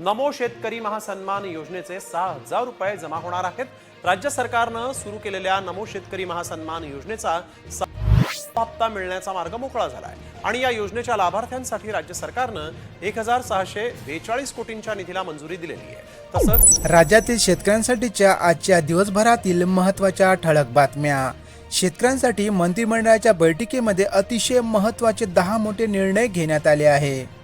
नमो शेतकरी महासन्मान योजनेचे सहा हजार रुपये जमा होणार आहेत. राज्य सरकारनं सुरू केलेल्या नमो शेतकरी महासन्मान योजनेचा हप्ता मिळण्याचा मार्ग मोकळा झाला आहे आणि या योजनेच्या लाभार्थ्यांसाठी राज्य सरकारनं एक हजार सहाशे बेचाळीस कोटींच्या निधीला मंजुरी दिलेली आहे. तसंच राज्यातील शेतकऱ्यांसाठीच्या आजच्या दिवसभरातील महत्त्वाच्या ठळक बातम्या. शेतकऱ्यांसाठी मंत्रिमंडळाच्या बैठकीमध्ये अतिशय महत्त्वाचे दहा मोठे निर्णय घेण्यात आले आहे.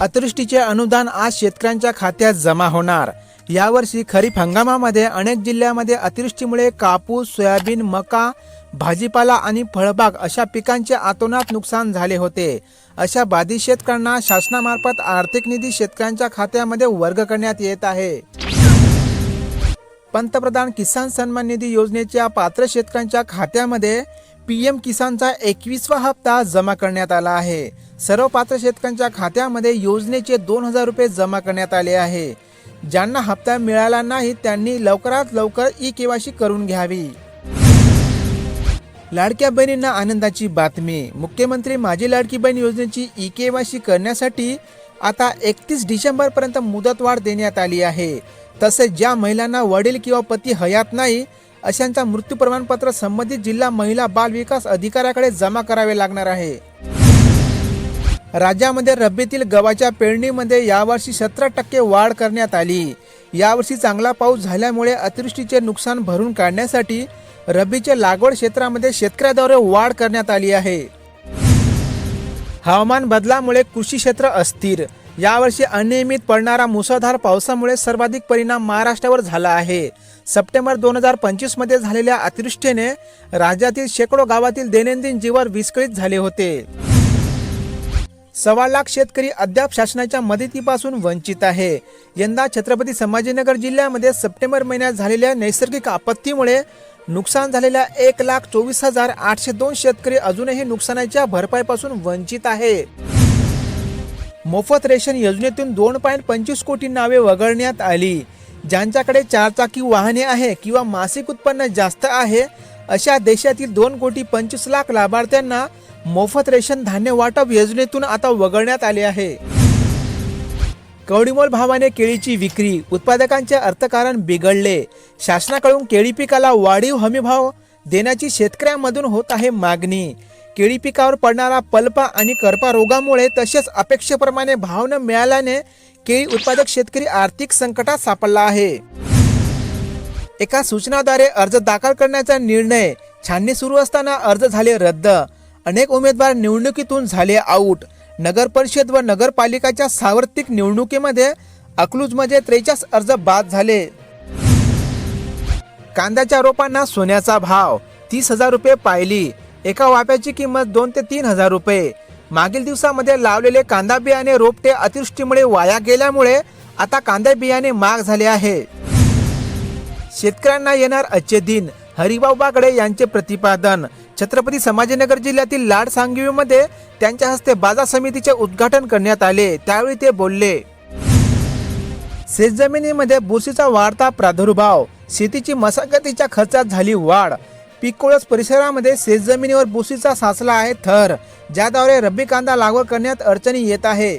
अतिवृष्टीचे अनुदान आज शेतकऱ्यांच्या खात्यात जमा होणार. यावर्षी खरीप हंगामामध्ये अनेक जिल्ह्यामध्ये अतिवृष्टीमुळे कापूस सोयाबीन मका भाजीपाला आणि फळबाग अशा पिकांचे आतोनात नुकसान झाले होते. अशा बाधित शेतकऱ्यांना शासनामार्फत आर्थिक निधी शेतकऱ्यांच्या खात्यामध्ये वर्ग करण्यात येत आहे. पंतप्रधान किसान सन्मान निधी योजनेच्या पात्र शेतकऱ्यांच्या खात्यामध्ये पी एम किसानचा एकवीसवा हप्ता जमा करण्यात आला आहे. सर्व पात्र शेतकऱ्यांच्या खात्यामध्ये योजनेचे दोन हजार रुपये जमा करण्यात आले आहे. ज्यांना हप्ता मिळाला नाही त्यांनी लवकरात लवकर ई केवायसी करून घ्यावी. लाडक्या बहिणींना आनंदाची बातमी. मुख्यमंत्री माझी लाडकी बहीण योजनेची ई केवायसी करण्यासाठी आता एकतीस डिसेंबरपर्यंत मुदतवाढ देण्यात आली आहे. तसेच ज्या महिलांना वडील किंवा पती हयात नाही अशांचा मृत्यू प्रमाणपत्र संबंधित जिल्हा महिला बाल विकास अधिकाऱ्याकडे जमा करावे लागणार आहे. राज्यामध्ये रब्बीतील गव्हाच्या पेरणीमध्ये यावर्षी सतरा टक्के वाढ करण्यात आली. यावर्षी चांगला पाऊस झाल्यामुळे अतिवृष्टीचे नुकसान भरून काढण्यासाठी रब्बीच्या लागवड क्षेत्रामध्ये शेतकऱ्याद्वारे वाढ करण्यात आली आहे. हवामान बदलामुळे कृषी क्षेत्र अस्थिर. यावर्षी अनियमित पडणारा मुसळधार पावसामुळे सर्वाधिक परिणाम महाराष्ट्रावर झाला आहे. सप्टेंबर दोन हजार पंचवीसमध्ये झालेल्या अतिवृष्टीने राज्यातील शेकडो गावातील दैनंदिन जीवन विस्कळीत झाले होते. सव्वा लाख शेतकरी अद्याप शासनाच्या मदतीपासून वंचित आहे. यंदा छत्रपती संभाजीनगर जिल्ह्यामध्ये सप्टेंबर महिन्यात झालेल्या नैसर्गिक आपत्तीमुळे नुकसान झालेल्या एक लाख चोवीस हजार आठशे दोन शेतकरी अजूनही नुकसानाच्या भरपाईपासून वंचित आहे. मोफत रेशन योजनेतून दोन पॉईंट पंचवीस कोटी नावे वगळण्यात आली. ज्यांच्याकडे चारचाकी वाहने आहे किंवा मासिक उत्पन्न जास्त आहे अशा देशातील दोन कोटी पंचवीस लाख लाभार्थ्यांना मोफत रेशन धान्य वाटप योजनेतून आता वगळण्यात आले आहे. कवडीमोल भावाने केळीची विक्री उत्पादकांचे अर्थकारण बिघडले. शासनाकडून केळी पिकाला वाढीव हमी भाव देण्याची शेतकऱ्यांमधून होत आहे मागणी. केळी पिकावर पडणारा पल्पा आणि करपा रोगामुळे तसेच अपेक्षेप्रमाणे भाव न मिळाल्याने केळी उत्पादक शेतकरी आर्थिक संकटात सापडला आहे. एका सूचनाद्वारे अर्ज दाखल करण्याचा निर्णय छाननी सुरू असताना अर्ज झाले रद्द. अनेक उमेदवार निवडणुकीतून झाले आऊट. नगर परिषद व नगरपालिकाच्या सार्वत्रिक निवडणुकीमध्ये अकलूजमध्ये त्रेचाळीस अर्ज बाद झाले. कांद्याच्या रोपांना सोन्याचा भाव तीस हजार रुपये पाहिली एका वाफ्याची किंमत दोन ते तीन हजार रुपये. मागील दिवसामध्ये लावलेले कांदा बियाणे रोपटे अतिवृष्टीमुळे वाया गेल्यामुळे आता कांदा बियाणे महाग झाले आहे. शेतकऱ्यांना येणार अच्छे दिन. हरिभाऊ बागडे यांचे प्रतिपादन. छत्रपती संभाजीनगर जिल्ह्यातील लाड सांगवीमध्ये त्यांच्या हस्ते बाजार समितीचे उद्घाटन करण्यात आले. त्यावेळी ते बोलले शेतजमिनीमध्ये बुरशीचा वाढता प्रादुर्भाव शेतीची मशागतीच्या खर्चात झाली वाढ. पिकोळस परिसरामध्ये शेतजमिनीवर बुसीचा साचला आहे थर ज्याद्वारे रब्बी कांदा लागवड करण्यात अडचणी येत आहे.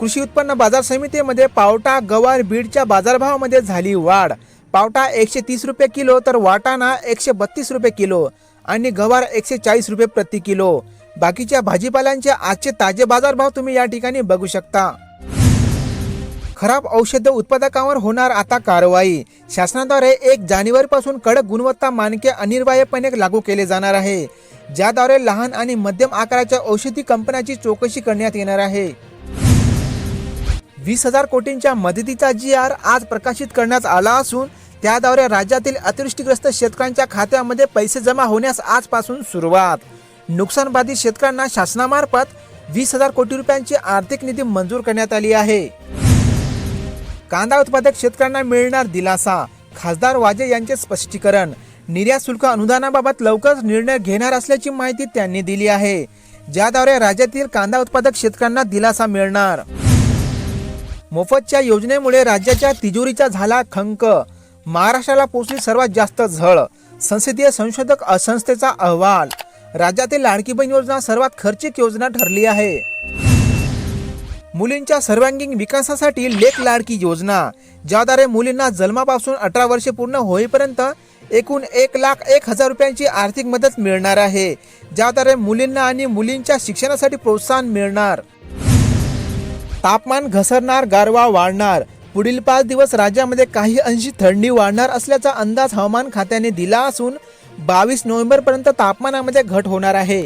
कृषी उत्पन्न बाजार समितीमध्ये पावटा गवार बीडच्या बाजारभावामध्ये झाली वाढ. पावटा एकशे तीस रुपये किलो तर वाटाणा एकशे बत्तीस रुपये किलो आणि गवार एकशे चाळीस रुपये प्रति किलो. बाकीच्या भाजीपाल्यांचे आजचे ताजे बाजारभाव तुम्ही या ठिकाणी बघू शकता. खराब औषध उत्पादकांवर होणार आता कारवाई. शासनाद्वारे एक जानेवारीपासून कडक गुणवत्ता मानके अनिवार्यपणे लागू केले जाणार आहे ज्याद्वारे लहान आणि मध्यम आकाराच्या औषधी कंपन्यांची चौकशी करण्यात येणार आहे. वीस हजार कोटींच्या मदतीचा जी आर आज प्रकाशित करण्यात आला असून त्याद्वारे राज्यातील अतिवृष्टीग्रस्त शेतकऱ्यांच्या खात्यामध्ये पैसे जमा होण्यास आजपासून सुरुवात. नुकसानबाधित शेतकऱ्यांना शासनामार्फत वीस हजार कोटी रुपयांची आर्थिक निधी मंजूर करण्यात आली आहे. कांदा उत्पादक शेतकऱ्यांना मिळणार दिलासा. खासदार वाजे यांचे स्पष्टीकरण. निर्यात शुल्क अनुदानाबाबत लवकरच निर्णय घेणार असल्याची माहिती त्यांनी दिली आहे. ज्याद्वारे राज्यातील कांदा उत्पादक शेतकऱ्यांना दिलासा मिळणार. मोफतच्या योजनेमुळे राज्याच्या तिजोरीचा झाला खंक. महाराष्ट्राला पोचली सर्वात जास्त झळ. संसदीय संशोधक संस्थेचा अहवाल. राज्यातील लाडकी बहीण योजना सर्वात खर्चिक योजना ठरली आहे. मुलींच्या सर्वांगीण विकासासाठी लेख लाडकी योजना ज्याद्वारे मुलींना जन्मापासून अठरा वर्षे पूर्ण होईपर्यंत एकूण एक लाख एक हजार रुपयांची आर्थिक मदत मिळणार आहे ज्याद्वारे मुलींना आणि मुलींच्या शिक्षणासाठी प्रोत्साहन मिळणार. तापमान घसरणार गारवा वाढणार. पुढील पाच दिवस राज्यामध्ये काही अंशी थंडी वाढणार असल्याचा अंदाज हवामान खात्याने दिला असून बावीस नोव्हेंबर पर्यंत तापमानामध्ये घट होणार आहे.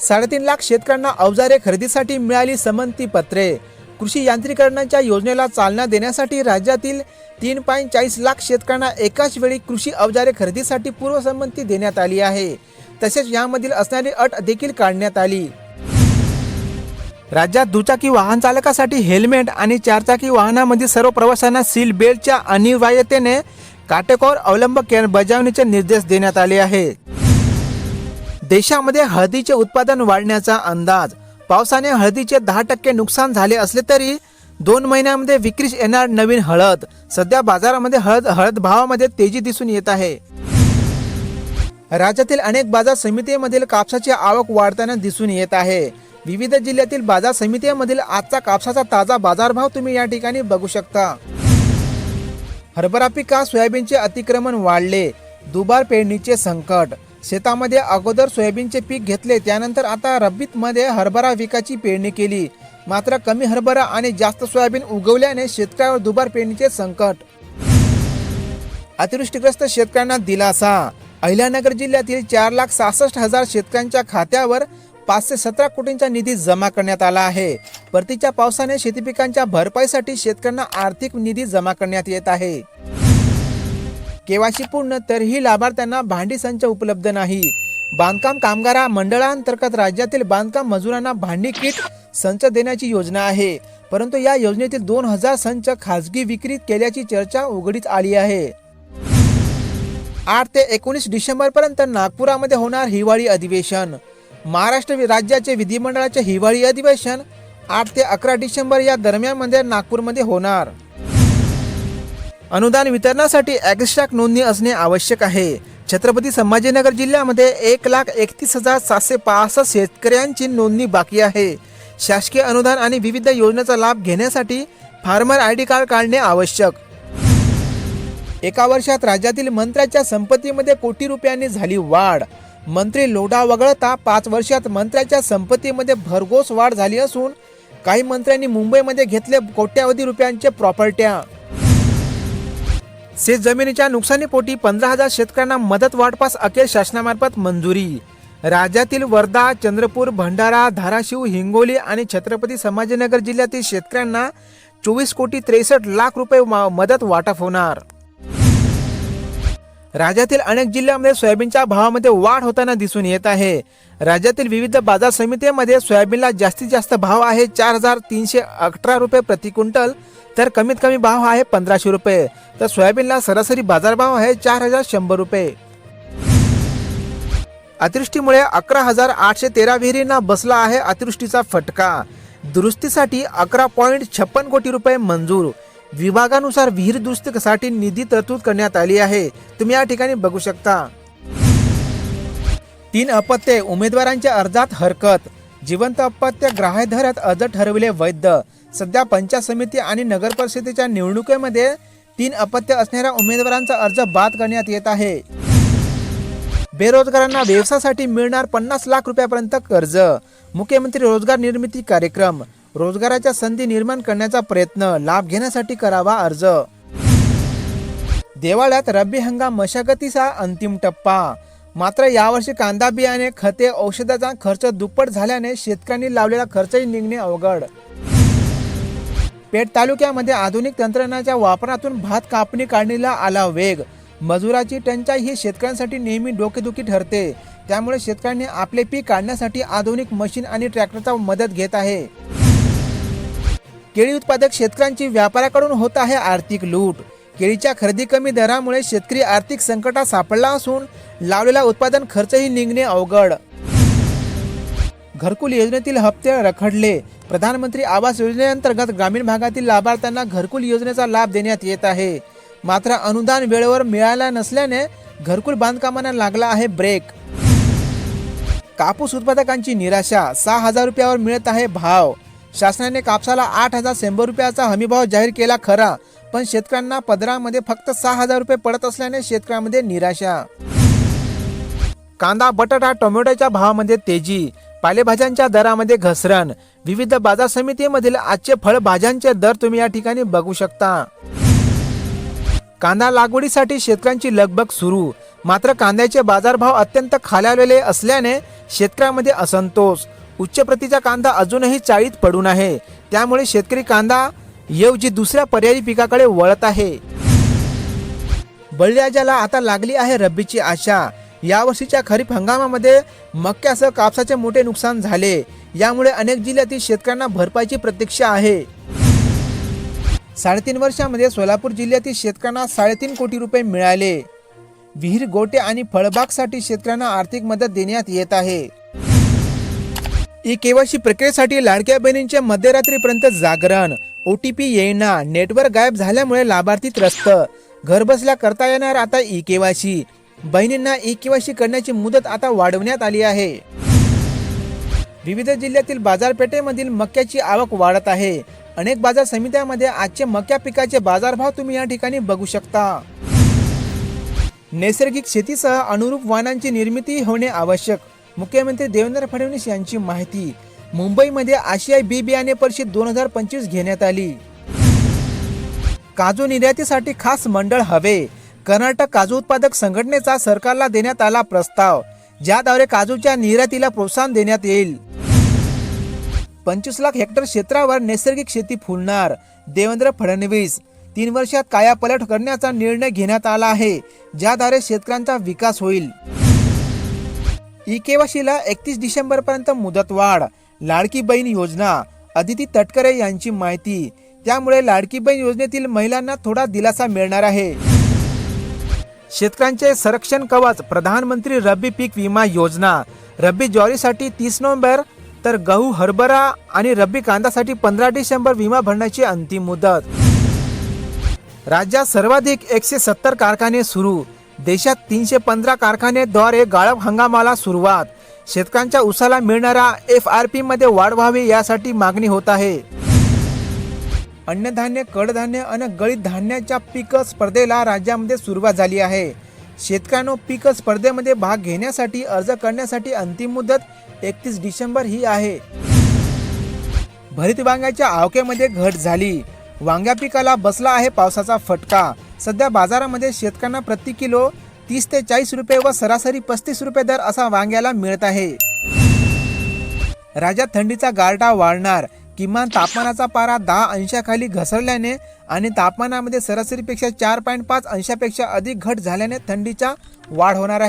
साडेतीन लाख शेतकऱ्यांना अवजारे खरेदीसाठी मिळाली समंती पत्रे. कृषी यांत्रिकरणाच्या योजनेला चालना देण्यासाठी राज्यातील तीन पॉईंट चाळीस लाख शेतकऱ्यांना एकाच वेळी कृषी अवजारे खरेदीसाठी पूर्वसंमती देण्यात आली आहे. तसेच यामधील असणारी अट देखील काढण्यात आली. राज्यात दुचाकी वाहन चालकासाठी हेल्मेट आणि चारचाकी वाहनामधील सर्व प्रवाशांना सील बेल्टच्या अनिवार्यतेने काटेकोर अवलंब के- बजावणीचे निर्देश देण्यात आले आहे देशामध्ये हळदीचे उत्पादन वाढण्याचा अंदाज. पावसाने हळदीचे दहा टक्के नुकसान झाले असले तरी दोन महिन्यामध्ये विक्रीस येणार नवीन हळद. सध्या बाजारामध्ये हळद हळद भावामध्ये तेजी दिसून येत आहे. राज्यातील अनेक बाजार समितीमधील कापसाची आवक वाढताना दिसून येत आहे. विविध जिल्ह्यातील बाजार समितीमधील आजचा कापसाचा ताजा बाजारभाव तुम्ही या ठिकाणी बघू शकता. हरभरा पिका सोयाबीनचे अतिक्रमण वाढले. दुबार पेरणीचे संकट. शेतामध्ये अगोदर सोयाबीनचे पीक घेतले त्यानंतर आता रब्बीतमध्ये हरभरा पिकाची पेरणी केली. मात्र कमी हरभरा आणि जास्त सोयाबीन उगवल्याने शेतकऱ्यावर दुबार पेरणीचे संकट. अतिवृष्टीग्रस्त शेतकऱ्यांना दिलासा. अहिल्यानगर जिल्ह्यातील चार लाख सहासष्ट हजार शेतकऱ्यांच्या खात्यावर पाचशे सतरा कोटींचा निधी जमा करण्यात आला आहे. परतीच्या पावसाने शेतीपिकांच्या भरपाईसाठी शेतकऱ्यांना आर्थिक निधी जमा करण्यात येत आहे. केवायसी पूर्ण तरीही लाभार्थ्यांना भांडी संच उपलब्ध नाही. बांधकाम कामगारा मंडळांतर्गत राज्यातील बांधकाम मजुरांना भांडी किट संच देण्याची योजना आहे. परंतु या योजनेतील दोन हजार संच खासगी विक्रीत केल्याची चर्चा उघडीत आली आहे. आठ ते एकोणीस डिसेंबर पर्यंत नागपुरामध्ये होणार हिवाळी अधिवेशन. महाराष्ट्र राज्याचे विधिमंडळाचे हिवाळी अधिवेशन आठ ते अकरा डिसेंबर या दरम्यानमध्ये नागपूरमध्ये होणार. अनुदान वितरणासाठी ॲग्स्ट्रॅक नोंदणी असणे आवश्यक आहे. छत्रपती संभाजीनगर जिल्ह्यामध्ये एक लाख एकतीस हजार सातशे पासष्ट शेतकऱ्यांची नोंदणी बाकी आहे. शासकीय अनुदान आणि विविध योजनेचा लाभ घेण्यासाठी फार्मर आय डी कार्ड काढणे आवश्यक. एका वर्षात राज्यातील मंत्र्याच्या संपत्तीमध्ये कोटी रुपयांनी झाली वाढ. मंत्री लोढा वगळता पाच वर्षात मंत्र्याच्या संपत्तीमध्ये भरघोस वाढ झाली असून काही मंत्र्यांनी मुंबईमध्ये घेतले कोट्यावधी रुपयांचे प्रॉपर्ट्या. शेत जमिनीच्या नुकसानीपोटी पंधरा हजार शेतकऱ्यांना मदत वाटपास अखेर शासनामार्फत मंजुरी. राज्यातील वर्धा चंद्रपूर भंडारा धाराशिव हिंगोली आणि छत्रपती संभाजीनगर जिल्ह्यातील शेतकऱ्यांना चोवीस कोटी त्रेसष्ट लाख रुपये मदत वाटप होणार. राज्यातील अनेक जिल्ह्यांमध्ये सोयाबीनच्या भावामध्ये वाढ होताना दिसून येत आहे. राज्यातील विविध बाजार समितीमध्ये सोयाबीनला जास्तीत जास्त भाव आहे चार हजार तीनशे अठरा रुपये प्रति क्विंटल तर कमीत कमी भाव आहे पंधराशे रुपये. तर सोयाबीनला सरासरी बाजारभाव आहे चार हजार शंभर रुपये. अतिवृष्टीमुळे अकरा हजार आठशे तेरा विहिरींना बसला आहे अतिवृष्टीचा फटका. दुरुस्तीसाठी अकरा पॉईंट छप्पन कोटी रुपये मंजूर. विभागानुसार विहीर दुरुस्तीसाठी निधी तरतूद करण्यात आली आहे. तुम्ही या ठिकाणी बघू शकता. तीन अपत्ये उमेदवारांच्या अर्जात हरकत जिवंत अपत्य ग्राह्य धरत अर्ज ठरविले वैध. सध्या पंचायत समिती आणि नगर परिषदेच्या निवडणुकीमध्ये तीन अपत्य असणाऱ्या उमेदवारांचा अर्ज बाद करण्यात येत आहे. बेरोजगारांना व्यवसायासाठी मिळणार पन्नास लाख रुपयापर्यंत कर्ज. मुख्यमंत्री रोजगार निर्मिती कार्यक्रम. रोजगाराच्या संधी निर्माण करण्याचा प्रयत्न. लाभ घेण्यासाठी करावा अर्ज. देवाळ्यात रब्बी हंगाम मशागतीचा अंतिम टप्पा. मात्र यावर्षी कांदा बियाणे खते औषधाचा खर्च दुप्पट झाल्याने शेतकऱ्यांनी लावलेला खर्चही निघणे अवघड. पेठ तालुक्यामध्ये आधुनिक तंत्रज्ञानाच्या वापरातून भात कापणी काढणीला आला वेग. मजुराची टंचाई ही शेतकऱ्यांसाठी नेहमी डोकेदुखी ठरते. त्यामुळे शेतकऱ्यांनी आपले पीक काढण्यासाठी आधुनिक मशीन आणि ट्रॅक्टरचा मदत घेत आहे. केळी उत्पादक शेतकऱ्यांची व्यापाऱ्याकडून होत आहे आर्थिक लूट. केळीच्या खरेदी कमी दरामुळे शेतकरी आर्थिक संकटात सापडला असून लावलेला उत्पादन खर्चही निघणे अवघड. घरकुल योजनेतील हप्ते रखडले. प्रधानमंत्री आवास योजनेअंतर्गत ग्रामीण भागातील लाभार्थ्यांना घरकुल योजनेचा लाभ देण्यात येत आहे. मात्र अनुदान वेळेवर मिळाला नसल्याने घरकुल बांधकामांना लागला आहे ब्रेक. कापूस उत्पादकांची निराशा सहा हजार रुपयावर मिळत आहे भाव. शासनाने कापसाला आठ हजार शंभर रुपयाचा हमीभाव जाहीर केला खरा पण शेतकऱ्यांना पदरामध्ये फक्त सहा हजार रुपये पडत असल्याने शेतकऱ्यांमध्ये निराशा. कांदा बटाटा टोमॅटोच्या भावामध्ये तेजी पालेभाज्यांच्या दरामध्ये घसरण. विविध बाजार समितीमधील आजचे फळभाज्यांचे दर तुम्ही या ठिकाणी बघू शकता. कांदा लागवडीसाठी शेतकऱ्यांची लगबग सुरू. मात्र कांद्याचे बाजारभाव अत्यंत खालावलेले असल्याने शेतकऱ्यांमध्ये असंतोष. उच्च प्रतीचा कांदा अजूनही चाळीत पडून आहे. त्यामुळे शेतकरी कांदा ऐवजी दुसऱ्या पर्यायी पिकाकडे वळत आहे. बळीराजाला आता लागली आहे रब्बीची आशा. यावर्षीच्या खरीप हंगामामध्ये मक्यासह कापसाचे मोठे नुकसान झाले. यामुळे अनेक जिल्ह्यातील शेतकऱ्यांना भरपाईची प्रतीक्षा आहे. साडेतीन वर्षामध्ये सोलापूर जिल्ह्यातील शेतकऱ्यांना साडेतीन कोटी रुपये मिळाले. विहीर गोटे आणि फळबागसाठी शेतकऱ्यांना आर्थिक मदत देण्यात येत आहे. ई केवायसी प्रक्रियेसाठी लाडक्या बहिणींचे मध्यरात्रीपर्यंत जागरण. ओ टी पी येईना. नेटवर्क गायब झाल्यामुळे लाभार्थी त्रस्त. घरबसल्या करता येणार आता ई केवायसी बहिणींना ई केवायसी करण्याची मुदत आता वाढवण्यात आली आहे. विविध जिल्ह्यातील बाजारपेठेमधील मक्याची आवक वाढत आहे. अनेक बाजार समित्यांमध्ये आजचे मक्या पिकाचे बाजारभाव तुम्ही या ठिकाणी बघू शकता. नैसर्गिक शेतीसह अनुरूप वाहनांची निर्मिती होणे आवश्यक. मुख्यमंत्री देवेंद्र फडणवीस यांची माहिती. मुंबईमध्ये आशियाई बी बियाणे परिषद दोन हजार पंचवीस घेण्यात आली. काजू निर्यातीसाठी खास मंडळ हवे. कर्नाटक काजू उत्पादक संघटनेचा सरकारला देण्यात आला प्रस्ताव ज्याद्वारे काजूच्या निर्यातीला प्रोत्साहन देण्यात येईल. पंचवीस लाख हेक्टर क्षेत्रावर नैसर्गिक शेती फुलणार देवेंद्र फडणवीस. तीन वर्षात कायापलट करण्याचा निर्णय घेण्यात आला आहे ज्याद्वारे शेतकऱ्यांचा विकास होईल. ई केवाशीला एकतीस डिसेंबर पर्यंत मुदतवाढ लाडकी बहीण योजना. अदिती तटकरे यांची माहिती. त्यामुळे लाडकी बहीण योजनेतील महिलांना थोडा दिलासा मिळणार आहे. शेतकऱ्यांचे संरक्षण कवच प्रधानमंत्री रब्बी पीक विमा योजना. रब्बी ज्वारीसाठी तीस नोव्हेंबर तर गहू हरभरा आणि रब्बी कांद्यासाठी पंधरा डिसेंबर विमा भरण्याची अंतिम मुदत. राज्यात सर्वाधिक एकशे सत्तर कारखाने सुरू. देशात तीनशे पंधरा कारखानेद्वारे गाळप हंगामाला सुरुवात. शेतकऱ्यांच्या उसाला मिळणारा एफ आर पी मध्ये वाढ व्हावी यासाठी मागणी होत आहे. अन्नधान्य कडधान्य आणि गळीत धान्याच्या पीक स्पर्धेला राज्यामध्ये सुरुवात झाली आहे. शेतकऱ्यांनो पीक स्पर्धेमध्ये भाग घेण्यासाठी अर्ज करण्यासाठी अंतिम मुदत एकतीस डिसेंबर ही आहे. भरीत वांग्याच्या आवकेमध्ये घट झाली. वांग्या पिकाला बसला आहे पावसाचा फटका. सध्या बाजारामध्ये शेतकऱ्यांना प्रति किलो तीस ते चाळीस रुपये व सरासरी पस्तीस रुपये दर असा वांग्याला मिळत आहे. राज्यात थंडीचा गारटा वाढणार. किमान तापमानाचा पारा दहा अंशाखाली घसरल्याने आणि तापमानामध्ये सरासरीपेक्षा चार पॉईंट पाच अंशापेक्षा अधिक घट झाल्याने थंडीचा वाढ होणार आहे.